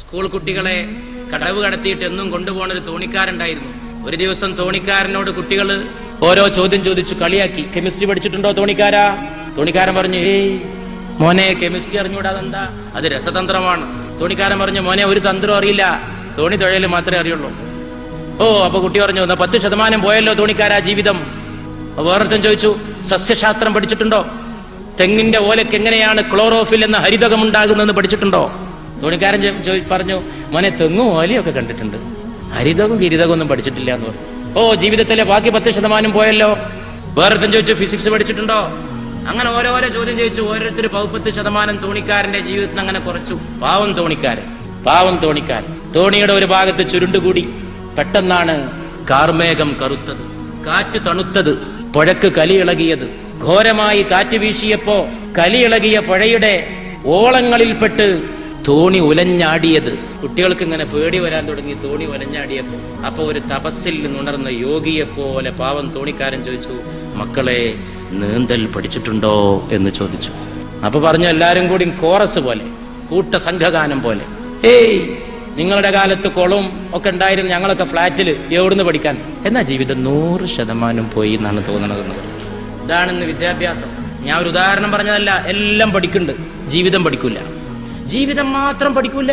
School കുട്ടികളെ കടവ് കടത്തിയിട്ട് എന്നും കൊണ്ടുപോകുന്ന ഒരു തോണിക്കാരുണ്ടായിരുന്നു ഒരു ദിവസം തോണിക്കാരനോട് കുട്ടികൾ ഓരോ ചോദ്യം ചോദിച്ചു കളിയാക്കി. കെമിസ്ട്രി പഠിച്ചിട്ടുണ്ടോ തോണിക്കാരാ? തോണിക്കാരൻ പറഞ്ഞു ഏയ് മോനെ കെമിസ്ട്രി അറിഞ്ഞൂടാ അതെന്താ? അത് രസതന്ത്രമാണ്. തോണിക്കാരൻ പറഞ്ഞു മോനെ ഒരു തന്ത്രം അറിയില്ല. തോണി തുഴയൽ മാത്രമേ അറിയുള്ളൂ. ഓ അപ്പൊ കുട്ടി പറഞ്ഞു എന്നാ പത്ത് ശതമാനം പോയല്ലോ തോണിക്കാരാ ജീവിതം. വേറൊരുത്തൻ ചോദിച്ചു സസ്യശാസ്ത്രം പഠിച്ചിട്ടുണ്ടോ? തെങ്ങിന്റെ ഓലയ്ക്ക് എങ്ങനെയാണ് ക്ലോറോഫിൽ എന്ന ഹരിതകം ഉണ്ടാകുന്നതെന്ന് പഠിച്ചിട്ടുണ്ടോ? തോണിക്കാരൻ പറഞ്ഞു മോനെ തെങ്ങും ഓലയൊക്കെ കണ്ടിട്ടുണ്ട്. ഹരിതകും ഗിരിതകും ഒന്നും പഠിച്ചിട്ടില്ല എന്ന് പറഞ്ഞു. ഓ ജീവിതത്തിലെ ബാക്കി പത്ത് ശതമാനം പോയല്ലോ. വേറെ ചോദിച്ചു ഫിസിക്സ് പഠിച്ചിട്ടുണ്ടോ? അങ്ങനെ ഓരോരോ ചോദ്യം ചോദിച്ചു ഓരോരുത്തർ പൗപ്പത്ത് ശതമാനം തോണിക്കാരന്റെ ജീവിതത്തിന് അങ്ങനെ കുറച്ചു. പാവം തോണിക്കാരൻ പാവം തോണിക്കാരൻ. തോണിയുടെ ഒരു ഭാഗത്ത് ചുരുണ്ടുകൂടി. പെട്ടെന്നാണ് കാർമേഘം കറുത്തത് കാറ്റ് തണുത്തത് പുഴക്ക് കലിയിളകിയത് ഘോരമായി കാറ്റ് വീശിയപ്പോ കലിയിളകിയ പുഴയുടെ ഓളങ്ങളിൽപ്പെട്ട് തോണി ഉലഞ്ഞാടിയത്. കുട്ടികൾക്ക് ഇങ്ങനെ പേടി വരാൻ തുടങ്ങി തോണി ഉലഞ്ഞാടിയപ്പോ അപ്പൊ ഒരു തപസ്സിൽ നിന്നുണർന്ന യോഗിയെ പോലെ പാവം തോണിക്കാരൻ ചോദിച്ചു മക്കളെ നീന്തൽ പഠിച്ചിട്ടുണ്ടോ? എന്ന് ചോദിച്ചു. അപ്പൊ പറഞ്ഞു എല്ലാരും കൂടി കോറസ് പോലെ കൂട്ട സംഘഗാനം പോലെ. ഏയ് നിങ്ങളുടെ കാലത്ത് കുളവും ഒക്കെ ഉണ്ടായിരുന്നു ഞങ്ങളൊക്കെ ഫ്ളാറ്റിൽ എവിടുന്ന് പഠിക്കാൻ? എന്നാ ജീവിതം നൂറ് ശതമാനം പോയി എന്നാണ് തോന്നണത്. ഇതാണെന്ന് വിദ്യാഭ്യാസം. ഞാൻ ഒരു ഉദാഹരണം പറഞ്ഞതല്ല എല്ലാം പഠിക്കുന്നുണ്ട്. ജീവിതം പഠിക്കൂല. ജീവിതം മാത്രം പഠിക്കൂല.